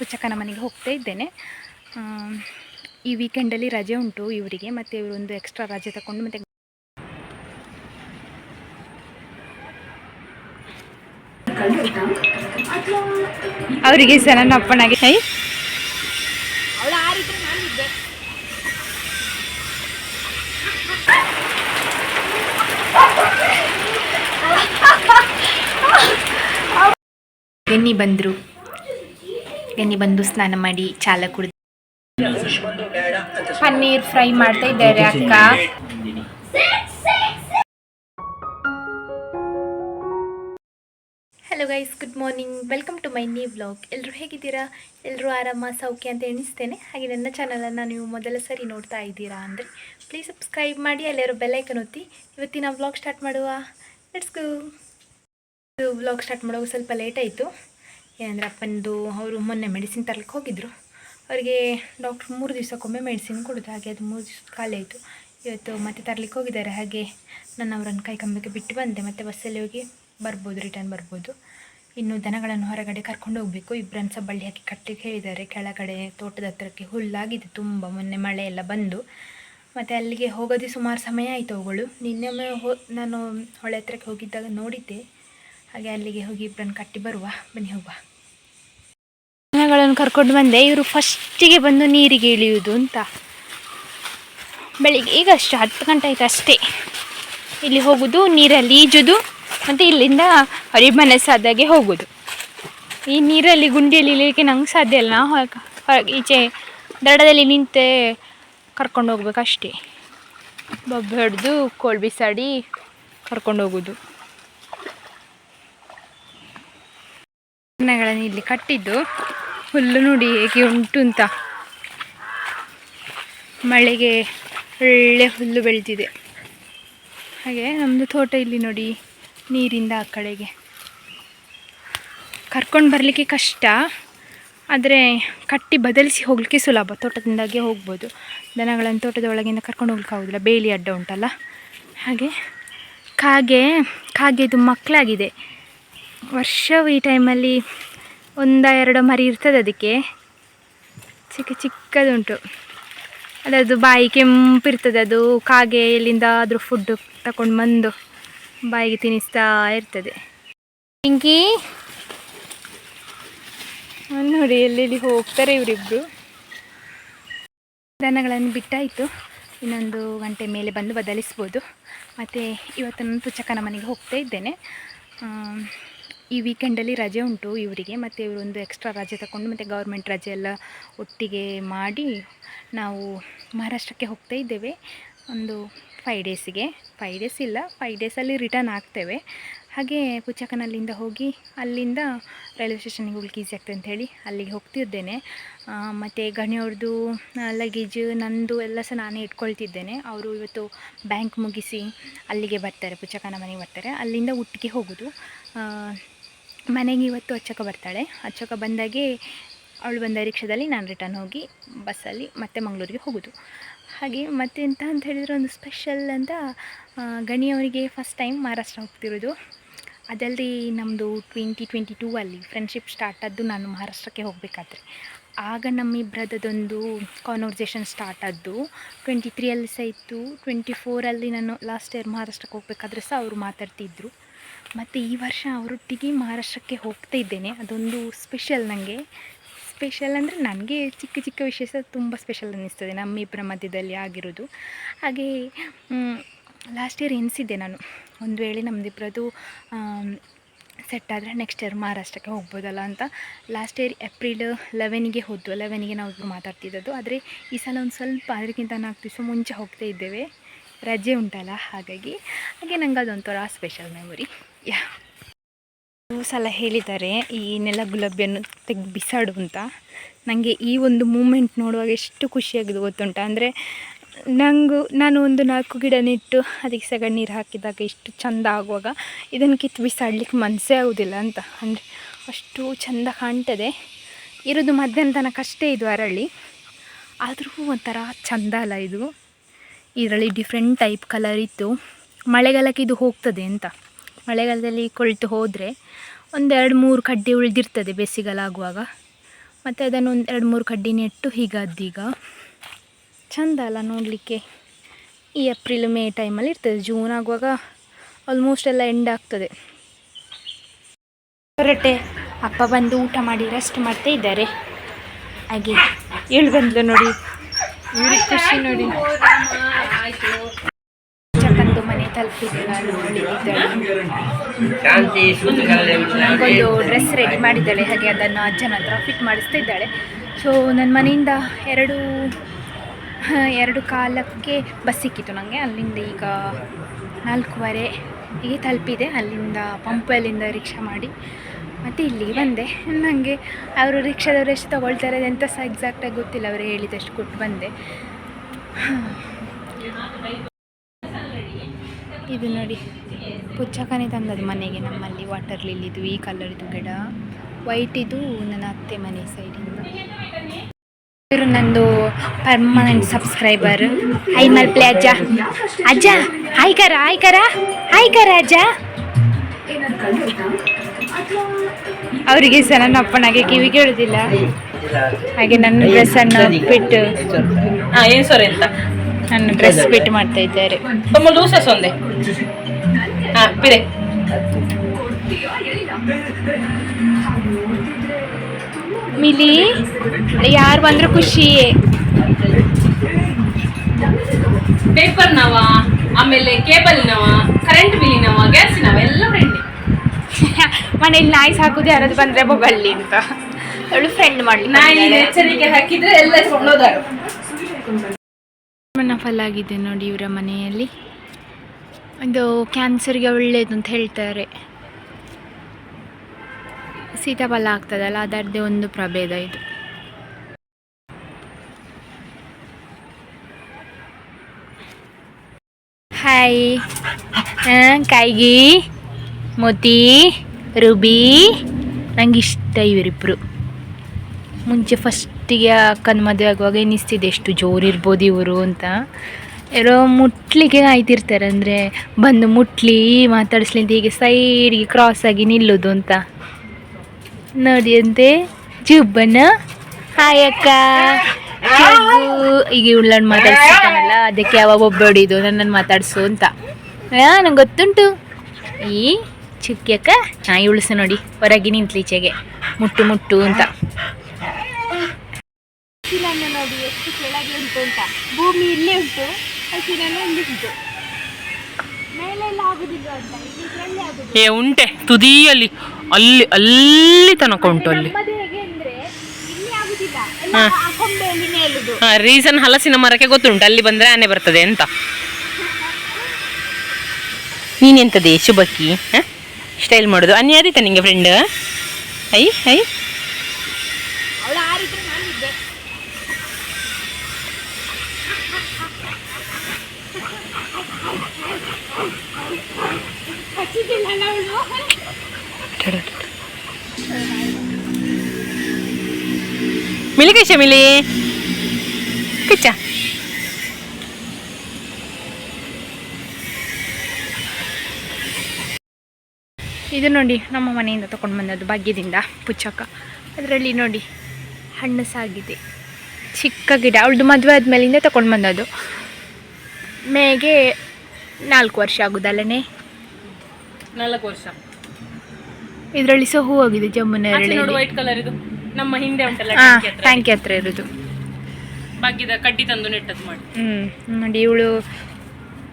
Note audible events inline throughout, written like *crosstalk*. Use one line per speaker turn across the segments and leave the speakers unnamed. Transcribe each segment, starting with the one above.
ಪುಚ್ಚಕ್ಕನ ಮನೆಗೆ ಹೋಗ್ತಾ ಇದ್ದೇನೆ. ಈ ವೀಕೆಂಡಲ್ಲಿ ರಜೆ ಉಂಟು ಇವರಿಗೆ ಮತ್ತು ಇವರೊಂದು ಎಕ್ಸ್ಟ್ರಾ ರಜೆ ತಗೊಂಡು ಮತ್ತು ಅವರಿಗೆ ಸಹ ನನ್ನ ಅಪ್ಪನಾಗಿ ಕೈ ಗೆನ್ನಿ ಬಂದರು. ಗೆನ್ನಿ ಬಂದು ಸ್ನಾನ ಮಾಡಿ ಚಾಲ ಕುಡಿದು ಪನ್ನೀರ್ ಫ್ರೈ ಮಾಡ್ತಾ ಇದ್ದಾರೆ ಅಕ್ಕ. Hello guys good morning welcome to my new blog ಎಲ್ಲರೂ ಹೇಗಿದ್ದೀರಾ? ಎಲ್ಲರೂ ಆರಾಮ ಸೌಖ್ಯ ಅಂತ ಎಣಿಸ್ತೇನೆ. ಹಾಗೆ ನನ್ನ ಚಾನಲನ್ನು ನೀವು ಮೊದಲ ಸರಿ ನೋಡ್ತಾ ಇದ್ದೀರಾ ಅಂದರೆ ಪ್ಲೀಸ್ ಸಬ್ಸ್ಕ್ರೈಬ್ ಮಾಡಿ ಅಲ್ಲಿರೋ ಬೆಲ್ಲೈಕನ್ ಒತ್ತಿ. ಇವತ್ತಿನ ಬ್ಲಾಗ್ ಸ್ಟಾರ್ಟ್ ಮಾಡುವ? ಲೆಟ್ಸ್ ಗೋ ಇದು ವ್ಲಾಗ್ ಸ್ಟಾರ್ಟ್ ಮಾಡೋಕೆ ಸ್ವಲ್ಪ ಲೇಟ್ ಆಯಿತು. ಏನಂದರೆ ಅಪ್ಪನದು ಅವರು ಮೊನ್ನೆ ಮೆಡಿಸಿನ್ ತರಲಿಕ್ಕೆ ಹೋಗಿದ್ದರು ಅವರಿಗೆ ಡಾಕ್ಟ್ರ್ ಮೂರು ದಿವಸಕ್ಕೊಮ್ಮೆ ಮೆಡಿಸಿನ್ ಕೊಡೋದು, ಹಾಗೆ ಅದು ಮೂರು ದಿವ್ಸದ ಖಾಲಿ ಆಯಿತು. ಇವತ್ತು ಮತ್ತೆ ತರಲಿಕ್ಕೆ ಹೋಗಿದ್ದಾರೆ, ಹಾಗೆ ನಾನು ಅವರನ್ನು ಕೈ ಕಂಬಕ್ಕೆ ಬಿಟ್ಟು ಬಂದೆ. ಮತ್ತು ಬಸ್ಸಲ್ಲಿ ಹೋಗಿ ಬರ್ಬೋದು ರಿಟರ್ನ್ ಬರ್ಬೋದು. ಇನ್ನು ದನಗಳನ್ನು ಹೊರಗಡೆ ಕರ್ಕೊಂಡು ಹೋಗಬೇಕು. ಇಬ್ಬರನ್ನು ಸಹ ಬಳ್ಳಿ ಹಾಕಿ ಕಟ್ಟಿಗೆ ಹೇಳಿದ್ದಾರೆ. ಕೆಳಗಡೆ ತೋಟದ ಹತ್ರಕ್ಕೆ ಹುಲ್ಲಾಗಿದೆ, ತುಂಬ ಮೊನ್ನೆ ಮಳೆ ಎಲ್ಲ ಬಂದು. ಮತ್ತು ಅಲ್ಲಿಗೆ ಹೋಗೋದು ಸುಮಾರು ಸಮಯ ಆಯಿತು ಅವುಗಳು. ನಿನ್ನೆ ಹೋ, ನಾನು ಹೊಳೆ ಹತ್ರಕ್ಕೆ ಹೋಗಿದ್ದಾಗ ನೋಡಿದ್ದೆ. ಹಾಗೆ ಅಲ್ಲಿಗೆ ಹೋಗಿ ಇಬ್ಬರನ್ನು ಕಟ್ಟಿ ಬರುವ, ಬನ್ನಿ ಹೋಗುವ. ದನಗಳನ್ನು ಕರ್ಕೊಂಡು ಬಂದೆ. ಇವರು ಫಸ್ಟಿಗೆ ಬಂದು ನೀರಿಗೆ ಇಳಿಯುವುದು ಅಂತ. ಬೆಳಿಗ್ಗೆ ಈಗ ಅಷ್ಟು ಹತ್ತು ಗಂಟೆ ಆಯ್ತು ಅಷ್ಟೇ. ಇಲ್ಲಿ ಹೋಗೋದು, ನೀರಲ್ಲಿ ಈಜುದು, ಮತ್ತು ಇಲ್ಲಿಂದ ಮನಸ್ಸಾದಾಗೆ ಹೋಗೋದು. ಈ ನೀರಲ್ಲಿ ಗುಂಡಿಯಲ್ಲಿ ಇಳಿಯಲಿಕ್ಕೆ ನಂಗೆ ಸಾಧ್ಯ ಇಲ್ಲ. ಈಚೆ ದಡದಲ್ಲಿ ನಿಂತೆ ಕರ್ಕೊಂಡು ಹೋಗ್ಬೇಕಷ್ಟೇ. ಬೊಬ್ಬೆ ಹೊಡೆದು, ಕೋಲ್ ಬಿಸಾಡಿ ಕರ್ಕೊಂಡು ಹೋಗೋದು. ದನಗಳನ್ನು ಇಲ್ಲಿ ಕಟ್ಟಿದ್ದು. ಹುಲ್ಲು ನೋಡಿ ಹೇಗೆ ಉಂಟು ಅಂತ. ಮಳೆಗೆ ಒಳ್ಳೆ ಹುಲ್ಲು ಬೆಳೆದಿದೆ. ಹಾಗೆ ನಮ್ಮದು ತೋಟ ಇಲ್ಲಿ ನೋಡಿ, ನೀರಿಂದ ಆ ಕಡೆಗೆ. ಕರ್ಕೊಂಡು ಬರಲಿಕ್ಕೆ ಕಷ್ಟ, ಆದರೆ ಕಟ್ಟಿ ಬದಲಿಸಿ ಹೋಗಲಿಕ್ಕೆ ಸುಲಭ. ತೋಟದಿಂದಾಗೆ ಹೋಗ್ಬೋದು. ದನಗಳನ್ನು ತೋಟದ ಒಳಗಿಂದ ಕರ್ಕೊಂಡು ಹೋಗ್ಲಿಕ್ಕೆ ಆಗೋದಿಲ್ಲ. ಬೇಲಿ ಅಡ್ಡ ಉಂಟಲ್ಲ. ಹಾಗೆ ಕಾಗೆ ಕಾಗೆದು ಮಕ್ಕಳಾಗಿದೆ. ವರ್ಷವು ಈ ಟೈಮಲ್ಲಿ ಒಂದ ಎರಡು ಮರಿ ಇರ್ತದೆ ಅದಕ್ಕೆ. ಚಿಕ್ಕ ಚಿಕ್ಕದುಂಟು. ಅದು ಬಾಯಿ ಕೆಂಪಿರ್ತದೆ ಅದು ಕಾಗೆ ಎಲ್ಲಿಂದಾದರೂ ಫುಡ್ ತಗೊಂಡು ಬಂದು ಬಾಯಿಗೆ ತಿನ್ನಿಸ್ತಾ ಇರ್ತದೆ. ಅವ್ನು ನೋಡಿ, ಎಲ್ಲೆಲ್ಲಿ ಹೋಗ್ತಾರೆ ಇವರಿಬ್ಬರು ದನಗಳನ್ನು ಬಿಟ್ಟಾಯಿತು. ಇನ್ನೊಂದು ಗಂಟೆ ಮೇಲೆ ಬಂದು ಬದಲಿಸ್ಬೋದು. ಮತ್ತು ಇವತ್ತು ನಾನು ಪುಚ್ಚಕ್ಕನ ಮನೆಗೆ ಹೋಗ್ತಾ ಇದ್ದೇನೆ. ಈ ವೀಕೆಂಡಲ್ಲಿ ರಜೆ ಉಂಟು ಇವರಿಗೆ, ಮತ್ತು ಇವರೊಂದು ಎಕ್ಸ್ಟ್ರಾ ರಜೆ ತಗೊಂಡು ಮತ್ತು ಗೌರ್ಮೆಂಟ್ ರಜೆ ಎಲ್ಲ ಒಟ್ಟಿಗೆ ಮಾಡಿ ನಾವು ಮಹಾರಾಷ್ಟ್ರಕ್ಕೆ ಹೋಗ್ತಾ ಇದ್ದೇವೆ. ಒಂದು ಫೈ ಡೇಸಿಗೆ ಫೈವ್ ಡೇಸ್ ಇಲ್ಲ ಫೈವ್ ಡೇಸಲ್ಲಿ ರಿಟರ್ನ್ ಆಗ್ತೇವೆ. ಹಾಗೆ ಪುಚ್ಚಕ್ಕನಲ್ಲಿಂದ ಹೋಗಿ ಅಲ್ಲಿಂದ ರೈಲ್ವೆ ಸ್ಟೇಷನ್ಗೆ ಹೋಗ್ಲಿಕ್ಕೆ ಈಸಿ ಆಗ್ತದೆ ಅಂತ ಹೇಳಿ ಅಲ್ಲಿಗೆ ಹೋಗ್ತಿದ್ದೇನೆ. ಮತ್ತು ಗಣಿಯವ್ರದ್ದು ಲಗೇಜ್ ನಂದು ಎಲ್ಲ ಸಹ ನಾನೇ ಇಟ್ಕೊಳ್ತಿದ್ದೇನೆ. ಅವರು ಇವತ್ತು ಬ್ಯಾಂಕ್ ಮುಗಿಸಿ ಅಲ್ಲಿಗೆ ಬರ್ತಾರೆ ಪುಚ್ಚಕ್ಕನ ಮನೆಗೆ ಬರ್ತಾರೆ. ಅಲ್ಲಿಂದ ಒಟ್ಟಿಗೆ ಹೋಗೋದು. ಮನೆಗೆ ಇವತ್ತು ಅಚ್ಚಕ ಬರ್ತಾಳೆ. ಅಚ್ಚಕ ಬಂದಾಗೆ ಅವಳು ಬಂದ ರಿಕ್ಷಾದಲ್ಲಿ ನಾನು ರಿಟರ್ನ್ ಹೋಗಿ ಬಸ್ಸಲ್ಲಿ ಮತ್ತೆ ಮಂಗಳೂರಿಗೆ ಹೋಗೋದು. ಹಾಗೆ ಮತ್ತೆ ಎಂತ ಅಂತ ಹೇಳಿದರೆ ಒಂದು ಸ್ಪೆಷಲ್ ಅಂತ ಗಣಿಯವರಿಗೆ ಫಸ್ಟ್ ಟೈಮ್ ಮಹಾರಾಷ್ಟ್ರ ಹೋಗ್ತಿರೋದು. ಅದಲ್ಲದೆ ನಮ್ಮದು ಟ್ವೆಂಟಿ ಟ್ವೆಂಟಿ ಟೂ ಅಲ್ಲಿ ಫ್ರೆಂಡ್ಶಿಪ್ ಸ್ಟಾರ್ಟ್ ಆದ್ದು ನಾನು ಮಹಾರಾಷ್ಟ್ರಕ್ಕೆ ಹೋಗಬೇಕಾದ್ರೆ. ಆಗ ನಮ್ಮಿಬ್ಬರದೊಂದು ಕಾನ್ವರ್ಸೇಷನ್ ಸ್ಟಾರ್ಟ್ ಆದ್ದು. ಟ್ವೆಂಟಿ ತ್ರೀಯಲ್ಲಿ ಸಹ ಇತ್ತು. ಟ್ವೆಂಟಿ ಫೋರಲ್ಲಿ ನಾನು ಲಾಸ್ಟ್ ಇಯರ್ ಮಹಾರಾಷ್ಟ್ರಕ್ಕೆ ಹೋಗಬೇಕಾದ್ರೆ ಸಹ ಅವರು ಮಾತಾಡ್ತಿದ್ರು. ಮತ್ತು ಈ ವರ್ಷ ಅವರೊಟ್ಟಿಗೆ ಮಹಾರಾಷ್ಟ್ರಕ್ಕೆ ಹೋಗ್ತಾ ಇದ್ದೇನೆ. ಅದೊಂದು ಸ್ಪೆಷಲ್ ನನಗೆ ಸ್ಪೆಷಲ್ ಅಂದರೆ ನನಗೆ ಚಿಕ್ಕ ಚಿಕ್ಕ ವಿಷಯ ಸಹ ತುಂಬ ಸ್ಪೆಷಲ್ ಅನ್ನಿಸ್ತದೆ ನಮ್ಮಿಬ್ಬರ ಮಧ್ಯದಲ್ಲಿ ಆಗಿರೋದು. ಹಾಗೇ ಲಾಸ್ಟ್ ಇಯರ್ ಎನಿಸಿದ್ದೆ ನಾನು. ಒಂದು ವೇಳೆ ನಮ್ಮದಿಬ್ಬರದು ಸೆಟ್ ಆದರೆ ನೆಕ್ಸ್ಟ್ ಇಯರ್ ಮಹಾರಾಷ್ಟ್ರಕ್ಕೆ ಹೋಗ್ಬೋದಲ್ಲ ಅಂತ. ಲಾಸ್ಟ್ ಇಯರ್ ಏಪ್ರಿಲ್ ಲೆವೆನಿಗೆ ಹೋದ್ವು ಲೆವೆನಿಗೆ ನಾವಿಬ್ಬರು ಮಾತಾಡ್ತಿದ್ದದ್ದು. ಆದರೆ ಈ ಸಲ ಒಂದು ಸ್ವಲ್ಪ ಅದಕ್ಕಿಂತ ನಾಲ್ಕು ದಿವಸ ಮುಂಚೆ ಹೋಗ್ತಾ ಇದ್ದೇವೆ. ರಜೆ ಉಂಟಲ್ಲ ಹಾಗಾಗಿ. ಹಾಗೆ ನನಗೆ ಅದೊಂಥರ ಸ್ಪೆಷಲ್ ಮೆಮೊರಿ ಸಲ ಹೇಳಿದ್ದಾರೆ, ಈ ನೆಲ ಗುಲಾಬಿಯನ್ನು ತೆಗೆದು ಬಿಸಾಡು ಅಂತ. ನನಗೆ ಈ ಒಂದು ಮೂಮೆಂಟ್ ನೋಡುವಾಗ ಎಷ್ಟು ಖುಷಿಯಾಗಿದೆ ಗೊತ್ತುಂಟ? ಅಂದರೆ ನಂಗೂ, ನಾನು ಒಂದು ನಾಲ್ಕು ಗಿಡ ನೆಟ್ಟು ಅದಕ್ಕೆ ಸಗಣಿ ನೀರು ಹಾಕಿದಾಗ ಎಷ್ಟು ಚಂದ ಆಗುವಾಗ ಇದನ್ನು ಕಿತ್ತು ಬಿಸಾಡಲಿಕ್ಕೆ ಮನಸ್ಸೇ ಆಗೋದಿಲ್ಲ ಅಂತ. ಅಂದರೆ ಅಷ್ಟು ಚಂದ ಕಾಣ್ತದೆ. ಇರೋದು ಮಧ್ಯಾಹ್ನ ತನಕ ಅಷ್ಟೇ ಇದು ಅರಳಿ. ಆದರೂ ಒಂಥರ ಚೆಂದ ಅಲ್ಲ ಇದು. ಇದರಲ್ಲಿ ಡಿಫ್ರೆಂಟ್ ಟೈಪ್ ಕಲರ್ ಇತ್ತು. ಮಳೆಗಾಲಕ್ಕೆ ಇದು ಹೋಗ್ತದೆ ಅಂತ. ಮಳೆಗಾಲದಲ್ಲಿ ಕೊಳ್ತು ಹೋದರೆ ಒಂದೆರಡು ಮೂರು ಕಡ್ಡಿ ಉಳಿದಿರ್ತದೆ ಬೇಸಿಗೆಲ್ಲ ಆಗುವಾಗ ಮತ್ತು ಅದನ್ನು ಒಂದು ಎರಡು ಮೂರು ಕಡ್ಡಿ ನೆಟ್ಟು ಹೀಗದ್ದೀಗ ಚೆಂದ ಅಲ್ಲ ನೋಡಲಿಕ್ಕೆ. ಈ ಏಪ್ರಿಲ್ ಮೇ ಟೈಮಲ್ಲಿ ಇರ್ತದೆ ಜೂನ್ ಆಗುವಾಗ ಆಲ್ಮೋಸ್ಟ್ ಎಲ್ಲ ಎಂಡ್ ಆಗ್ತದೆ. ಹೊರಟೆ ಅಪ್ಪ ಬಂದು ಊಟ ಮಾಡಿ ರೆಸ್ಟ್ ಮಾಡ್ತಾ ಇದ್ದಾರೆ. ಹಾಗೆ ಏಳು ಬಂದ್ಲು ನೋಡಿ. ಖುಷಿ ನೋಡಿ. ಚಕ್ಕಂದು ಮನೆ ತಲುಪಿದೆ ನಾನು ನನಗೊಂದು ಡ್ರೆಸ್ ರೆಡಿ ಮಾಡಿದ್ದಾಳೆ ಹಾಗೆ ಅದನ್ನು ಅಜ್ಜನ ಹತ್ರ ಫಿಟ್ ಮಾಡಿಸ್ತಾ ಇದ್ದಾಳೆ ಸೊ ನನ್ನ ಮನೆಯಿಂದ ಎರಡು ಎರಡು ಕಾಲಕ್ಕೆ ಬಸ್ ಸಿಕ್ಕಿತ್ತು ನನಗೆ ಅಲ್ಲಿಂದ ಈಗ ನಾಲ್ಕೂವರೆ ಹೀಗೆ ತಲುಪಿದೆ. ಅಲ್ಲಿಂದ ಪಂಪಲ್ಲಿಂದ ರಿಕ್ಷಾ ಮಾಡಿ ಮತ್ತು ಇಲ್ಲಿಗೆ ಬಂದೆ. ನನಗೆ ಅವರು ರಿಕ್ಷಾದವ್ರು ಎಷ್ಟು ತೊಗೊಳ್ತಾರೆ ಅಂತ ಸಹ ಎಕ್ಸಾಕ್ಟಾಗಿ ಗೊತ್ತಿಲ್ಲ. ಅವರು ಹೇಳಿದಷ್ಟು ಕೊಟ್ಟು ಬಂದೆ. ಇದು ನೋಡಿ. ಪುಚ್ಚಕ್ಕನೇ ತಂದದ್ದು ಮನೆಗೆ ನಮ್ಮಲ್ಲಿ ವಾಟರ್ ಲಿಲ್ಲಿದು ಈ ಕಲರ್ದು ಗಿಡ. ವೈಟ್ ಇದು ನನ್ನ ಅತ್ತೆ ಮನೆ ಸೈಡಿಂದ ಇವರು ನಂದು ಪರ್ಮನೆಂಟ್ ಸಬ್ಸ್ಕ್ರೈಬರ್ ಹೈ ಮಲ್ಪ್ಲೆ ಅಜ್ಜ. ಅಜ್ಜ ಹಾಯ್ ಕರ ಹಾಯ್ ಕರ ಹಾಯ್ ಕರ ಅಜ್ಜ. ಅವರಿಗೆ ಸಹ ನನ್ನ ಅಪ್ಪನಾಗೆ ಕಿವಿ ಕೇಳುದಿಲ್ಲ. ಹಾಗೆ ನನ್ನ ಡ್ರೆಸ್ಸನ್ನು ಬಿಟ್ಟು.
ಏನ್ ಸರ್ ಎಂತ
ನನ್ನ ಡ್ರೆಸ್ ಬಿಟ್ಟು ಮಾಡ್ತಾ ಇದ್ದಾರೆ.
ತುಂಬ ಲೂಸ ಒಂದೇ ಹಾ ಬಿರೆ
ಮಿಲಿ ಯಾರು ಬಂದ್ರು ಖುಷಿ
ಪೇಪರ್ ನವ? ಆಮೇಲೆ ಕೇಬಲ್ ನವ? ಕರೆಂಟ್ ಬಿಲ್ನವ ಗ್ಯಾಸ್ ನವ? ಎಲ್ಲ ಫ್ರೆಂಡ್ *laughs*
ಮನೇಲಿ ನಾಯಿ ಸಾಕುದು ಯಾರಾದ್ರು ಬಂದ್ರೆ ಬೊಗಳ್ಳಿ ಅಂತ. ಅವಳು ಫ್ರೆಂಡ್
ನಾಯಿ
ಮಾಡ್ಲಿ
ಎಚ್ಚರಿಕೆ ಹಾಕಿದ್ರೆ ಎಲ್ಲ ಕೊಂಡೋದಾರು.
ಫಲ್ ಆಗಿದೆ ನೋಡಿ ಇವರ ಮನೆಯಲ್ಲಿ. ಇದು ಕ್ಯಾನ್ಸರ್ಗೆ ಒಳ್ಳೆಯದು ಅಂತ ಹೇಳ್ತಾರೆ. ಸೀತಾಫಲ ಆಗ್ತದಲ್ಲ, ಅದರದ್ದೇ ಒಂದು ಪ್ರಭೇದ ಇದು. ಹಾಯ್ ಕಾಯಿಗಿ, ಮೋತಿ, ರುಬಿ. ನಂಗೆ ಇಷ್ಟ ಇವರಿಬ್ಬರು ಮುಂಚೆ ಫಸ್ಟಿಗೆ ಅಕ್ಕನ ಮದುವೆ ಆಗುವಾಗ ಎನಿಸ್ತಿದೆ, ಎಷ್ಟು ಜೋರಿರ್ಬೋದು ಇವರು ಅಂತ. ಯಾರೋ ಮುಟ್ಲಿಕ್ಕೆ ಕಾಯ್ತಿರ್ತಾರೆ ಅಂದರೆ ಬಂದು ಮುಟ್ಲಿ, ಮಾತಾಡಿಸ್ಲಿ ಅಂತ ಹೀಗೆ ಸೈಡ್ಗೆ ಕ್ರಾಸ್ ಆಗಿ ನಿಲ್ಲೋದು ಅಂತ. ನೋಡಿ ಅಂತೆ, ಜುಬ್ಬನ. ಹಾಯ್ ಅಕ್ಕ. ಈಗ ಇವಳನ್ನು ಮಾತಾಡ್ಸ್ತಾನಲ್ಲ ಅದಕ್ಕೆ ಯಾವಾಗ ಒಬ್ಬಡಿದು ನನ್ನನ್ನು ಮಾತಾಡಿಸು ಅಂತ. ನಂಗೆ ಗೊತ್ತುಂಟು. ಈ ಚುಕ್ಕಿ ಅಕ್ಕ, ನಾ ನೋಡಿ, ಹೊರಗೆ ನಿಂತ್ಲೀಚೆಗೆ ಮುಟ್ಟು ಮುಟ್ಟು ಅಂತ. ಹಸಿರನ್ನು ನೋಡಿ ಎಷ್ಟು ಕೆಳಗೆ ಉಂಟು ಅಂತ. ಭೂಮಿ ಇಲ್ಲೇ ಉಂಟು ಉಂಟು. ಮೇಲೆಲ್ಲ ಆಗುದಿಲ್ಲ ಅಂತ? ಇಲ್ಲಿ ಇದ್ರಲ್ಲೇ ಆಗುದು
ಏ ಉಂಟೆ. ತುದಿಯಲ್ಲಿ ಅಲ್ಲಿ ಅಲ್ಲಿ ತನಕ ಉಂಟು ಅಲ್ಲಿ.
ನಮ್ಮದು ಹೇಗೆ ಅಂದ್ರೆ ಇಲ್ಲಿ ಆಗುದಿಲ್ಲ. ಎಲ್ಲ
ಹಾ.
ಆ ಕೊಂಬೆಯಲ್ಲಿ ಮೇಲುದು
ರೀಸನ್ ಹಲಸಿನ ಮರಕ್ಕೆ ಗೊತ್ತುಂಟು. ಅಲ್ಲಿ ಬಂದ್ರೆ ಆನೆ ಬರ್ತದೆ ಅಂತ. ನೀನೆಂತದೆ ಶುಭಕ್ಕಿ ಸ್ಟೈಲ್ ಮಾಡೋದು. ಅನ್ಯ ಯಾರಿತ ನಿಂಗೆ ಫ್ರೆಂಡ್ ಐ ಐ?
ಹಚ್ಚಿದ್ದಿಲ್ಲ
ಕೈಶ ಮಿಲಿ. ಕಿಚ್ಚ
ಇದು ನೋಡಿ ನಮ್ಮ ಮನೆಯಿಂದ ತಗೊಂಡು ಬಂದದ್ದು ಭಾಗ್ಯದಿಂದ ಪುಚ್ಚಕ್ಕ. ಅದರಲ್ಲಿ ನೋಡಿ ಹಣ್ಣು ಸಾಗಿದೆ. ಚಿಕ್ಕ ಗಿಡ, ಅವಳದು ಮದುವೆ ಆದಮೇಲಿಂದ ತಗೊಂಡು ಬಂದದ್ದು. ಮೇಗೆ ನಾಲ್ಕು ವರ್ಷ ಆಗುದಲ್ಲನೇ?
ನಾಲ್ಕು ವರ್ಷ.
ಇದರಲ್ಲಿ ಸಹ ಹೂವಾಗಿದೆ ಜಮ್ಮುನ
ನೋಡು ವೈಟ್ ಕಲರ್ ಇದು. ನಮ್ಮ ಹಿಂದೆ ಉಂಟಲ್ಲ ಟ್ಯಾಂಕಿ ಹತ್ರ.
ಇರೋದು.
ಬಾಗಿದ ಕಡ್ಡಿ ತಂದು ನೆಟ್ಟದ್ದು ಮಾಡಿ.
ಹ್ಞೂ ನೋಡಿ ಇವಳು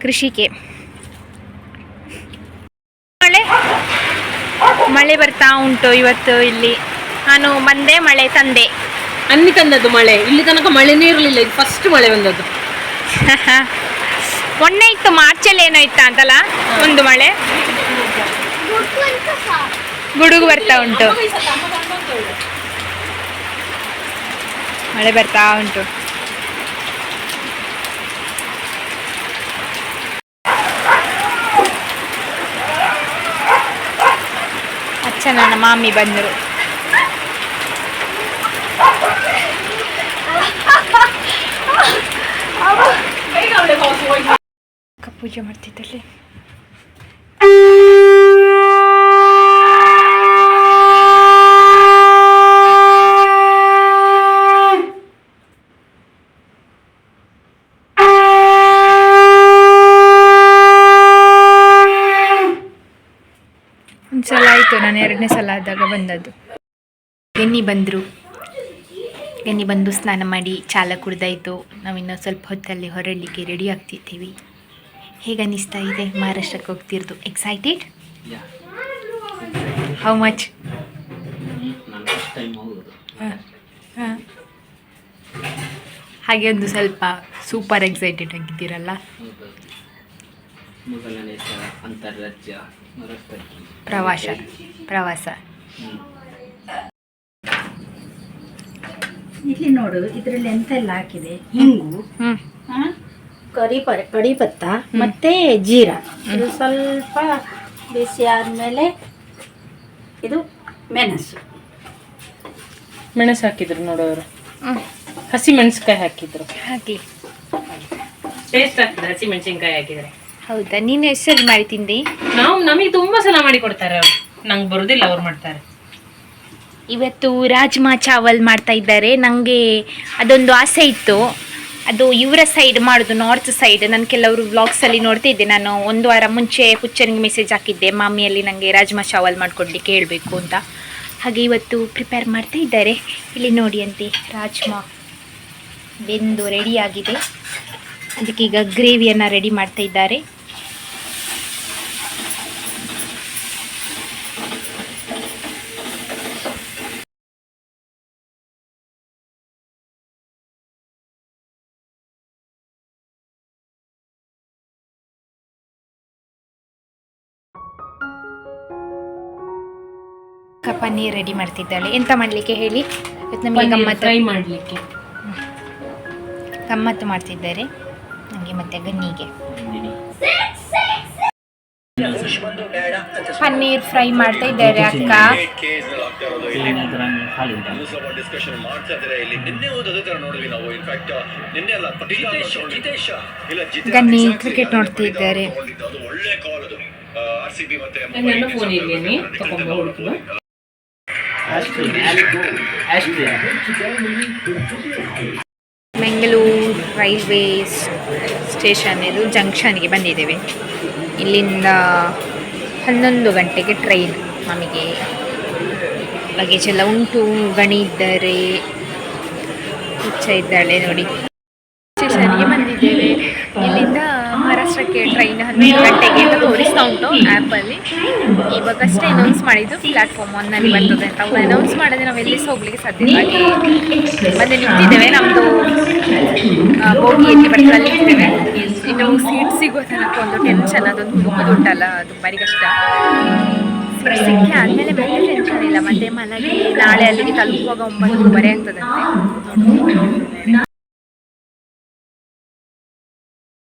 ಕೃಷಿಕೆ. ಮಳೆ? ಮಳೆ ಬರ್ತಾ ಉಂಟು ಇವತ್ತು ಇಲ್ಲಿ. ನಾನು ಬಂದೆ ಮಳೆ ತಂದೆ.
ಅನ್ನಿ ತಂದದ್ದು ಮಳೆ. ಇಲ್ಲಿ ತನಕ ಮಳೆನೇ ಇರಲಿಲ್ಲ. ಇದು ಫಸ್ಟ್ ಮಳೆ ಬಂದದ್ದು. *laughs*
ಮೊನ್ನೆ ಇತ್ತು ಮಾರ್ಚಲ್ಲಿ ಏನೋ ಇತ್ತ ಅಂತಲ್ಲ ಒಂದು ಮಳೆ. ಗುಡುಗು ಬರ್ತಾ ಉಂಟು. ಮಳೆ ಬರ್ತಾ ಉಂಟು. ಅಚ್ಚ ನನ್ನ ಮಾಮಿ ಬಂದರು. ಪೂಜೆ ಮಾಡ್ತಿದ್ದಲ್ಲಿ ನಾನು ಎರಡನೇ ಸಲ ಆದಾಗ ಬಂದದ್ದು. ಎನ್ನಿ ಬಂದರು. ಎನ್ನಿ ಬಂದು ಸ್ನಾನ ಮಾಡಿ ಚಾಲ ಕುಡ್ದಾಯಿತು. ನಾವಿನ್ನೂ ಸ್ವಲ್ಪ ಹೊತ್ತಲ್ಲಿ ಹೊರಡಲಿಕ್ಕೆ ರೆಡಿ ಆಗ್ತಿದ್ದೀವಿ. ಹೇಗೆ ಅನ್ನಿಸ್ತಾ ಇದೆ? ಮಹಾರಾಷ್ಟ್ರಕ್ಕೆ ಹೋಗ್ತಿರೋದು. ಎಕ್ಸೈಟೆಡ್. ಹೌ. ಮಚ್ ಹಾಗೆ ಒಂದು ಸ್ವಲ್ಪ ಸೂಪರ್ ಎಕ್ಸೈಟೆಡ್ ಆಗಿದ್ದೀರಲ್ಲ? ಪ್ರವಾಸ. ಪ್ರವಾಸ.
ಇಲ್ಲಿ ನೋಡು ಇದರಲ್ಲಿ ಎಂತೆಲ್ಲ ಹಾಕಿದೆ? ಹಿಂಗು ಕರಿ ಪರ ಕಡಿ ಪತ್ತ ಮತ್ತೆ ಜೀರಾ. ಇದು ಸ್ವಲ್ಪ ಬಿಸಿ ಆದಮೇಲೆ ಇದು ಮೆಣಸು.
ಮೆಣಸು ಹಾಕಿದ್ರು ನೋಡೋರು ಹಸಿ ಮೆಣಸಿನ್ಕಾಯಿ ಹಾಕಿದ್ರು.
ಹಾಕಿ
ಟೇಸ್ಟ್ ಆಗ್ತದೆ ಹಸಿ ಮೆಣಸಿನ್ಕಾಯಿ ಹಾಕಿದ್ರೆ.
ಹೌದಾ? ನೀನು ಎಷ್ಟು ಸಲ ಮಾಡಿ ತಿಂದಿ?
ನಾವು ನಮಗೆ ತುಂಬಾ ಸಲ ಮಾಡಿ ಕೊಡ್ತಾರೆ ಅವ್ರು. ನಂಗೆ ಬರೋದಿಲ್ಲ ಅವ್ರು ಮಾಡ್ತಾರೆ.
ಇವತ್ತು ರಾಜ್ಮಾ ಚಾವಲ್ ಮಾಡ್ತಾ ಇದ್ದಾರೆ. ನನಗೆ ಅದೊಂದು ಆಸೆ ಇತ್ತು. ಅದು ಇವರ ಸೈಡ್ ಮಾಡೋದು ನಾರ್ತ್ ಸೈಡ್ ನಾನು ಕೆಲವರು ವ್ಲಾಗ್ಸಲ್ಲಿ ನೋಡ್ತಿದ್ದೆ ನಾನು ಒಂದು ವಾರ ಮುಂಚೆ ಹುಚ್ಚನಿಗೆ ಮೆಸೇಜ್ ಹಾಕಿದ್ದೆ. ಮಾಮಿಯಲ್ಲಿ ನನಗೆ ರಾಜ್ಮಾ ಚಾವಲ್ ಮಾಡಿಕೊಡ್ಲಿಕ್ಕೆ ಹೇಳಬೇಕು ಅಂತ. ಹಾಗೆ ಇವತ್ತು ಪ್ರಿಪೇರ್ ಮಾಡ್ತಾ ಇದ್ದಾರೆ. ಇಲ್ಲಿ ನೋಡಿ ಅಂತೆ, ರಾಜ್ಮಾ ಬೆಂದು ರೆಡಿಯಾಗಿದೆ ಅದಕ್ಕೆ ಈಗ ಗ್ರೇವಿಯನ್ನು ರೆಡಿ ಮಾಡ್ತಾ ಇದ್ದಾರೆ. ಪನ್ನೀರ್ ರೆಡಿ ಮಾಡ್ತಿದ್ದಾಳೆ. ಎಂತ ಮಾಡಲಿಕ್ಕೆ ಹೇಳಿ? ಇವತ್ತು ನಮಗೆ ಗಮ್ಮತ್ತು.
ಫ್ರೈ ಮಾಡಲಿಕ್ಕೆ.
ಗಮ್ಮತ್ತು ಮಾಡ್ತಿದ್ದಾರೆ. ನನಗೆ ಮತ್ತೆ ಗನ್ನಿಗೆ ಪನ್ನೀರ್ ಫ್ರೈ ಮಾಡ್ತಾ ಇದ್ದಾರೆ ಅಕ್ಕ.
ಕ್ರಿಕೆಟ್
ಗನ್ನಿ ಕ್ರಿಕೆಟ್ ನೋಡ್ತಿದ್ದಾರೆ. ಬೆಂಗಳೂರು ರೈಲ್ವೇ ಸ್ಟೇಷನ್ ಇದು ಜಂಕ್ಷನ್ಗೆ ಬಂದಿದ್ದೇವೆ. ಇಲ್ಲಿಂದ ಹನ್ನೊಂದು ಗಂಟೆಗೆ ಟ್ರೈನ್ ನಮಗೆ ಲಗೇಜ್ ಎಲ್ಲ ಉಂಟು. ಗಣಿ ಇದ್ದಾರೆ, ಹುಚ್ಚ ಇದ್ದಾಳೆ ನೋಡಿ. ಸ್ಟೇಷನ್ಗೆ ಬಂದಿದ್ದೇವೆ. ಇಲ್ಲಿಂದ ಮಹಾರಾಷ್ಟ್ರಕ್ಕೆ ಟ್ರೈನ್ ಹನ್ನೊಂದು ಗಂಟೆಗೆ ಅಂತ ತೋರಿಸ್ತಾ ಉಂಟು ಆ್ಯಪಲ್ಲಿ ಇವಾಗಷ್ಟೇ ಅನೌನ್ಸ್ ಮಾಡಿದ್ದು ಪ್ಲಾಟ್ಫಾರ್ಮ್ ಒನ್ನಲ್ಲಿ ಬರ್ತದೆ ಅಂತ. ಅವ್ರು ಅನೌನ್ಸ್ ಮಾಡಿದ್ರೆ ನಾವು ಎಲ್ಲಿ ಹೋಗ್ಲಿಕ್ಕೆ ಸಾಧ್ಯ ಬಂದು ನಿಂತಿದ್ದೇವೆ ನಮ್ಮದು ಬೋಗಿ ಎಲ್ಲಿ ಬರ್ತದೆ ನಿಂತಿದ್ದೇವೆ ಇನ್ನು ಸೀಟ್ ಸಿಗೋ ತನಕ ಒಂದು ಟೆನ್ಷನ್ ಅದೊಂದು ಹುಡುಕೋದು ಉಂಟಲ್ಲ ಅದು ಬಾರಿ ಕಷ್ಟ ಸಿಕ್ಕಿ ಆದಮೇಲೆ ಮತ್ತೆ ಟೆನ್ಷನ್ ಇಲ್ಲ. ಮತ್ತೆ ಮಲಗಿ ನಾಳೆ ಅಲ್ಲಿಗೆ ತಲುಪುವಾಗ ಒಂಬತ್ತುವರೆ ಆಗ್ತದಂತೆ.